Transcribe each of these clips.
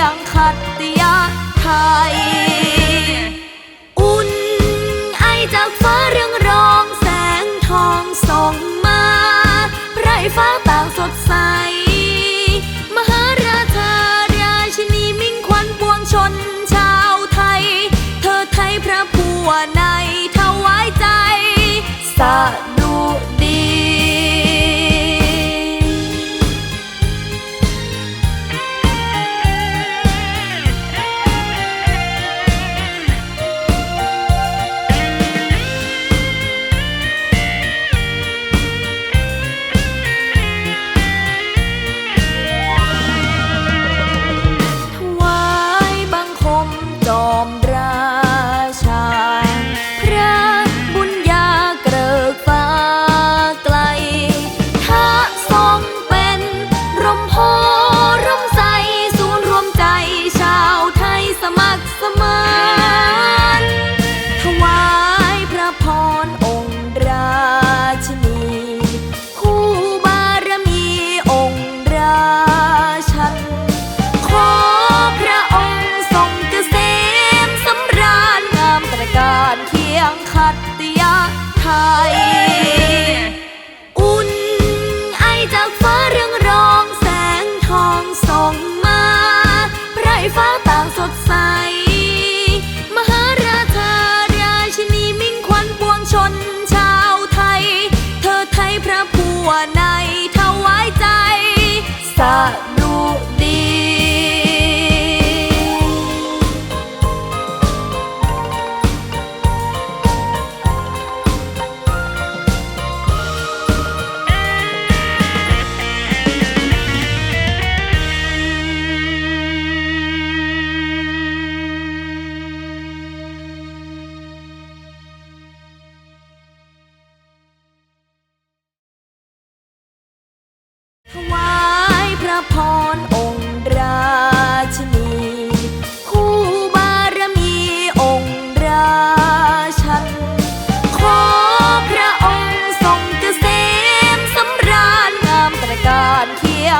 yang khatia Thai อุ่นไอจากฟ้าเรืองรองแสงทองส่งมาไพรฟ้าต่างสดใส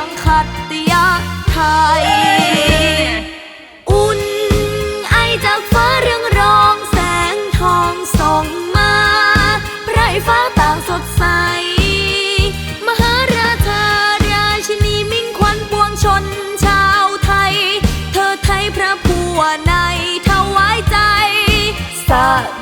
งขัตติยไทย อุ่นไอจากฟ้าเรืองรองแสงทองส่งมาไรฟ้าต่างสดใส มหาราชาราชินีมิ่งขวัญปวงชนชาวไทย เธอไทยพระผัวในถวายใจสัก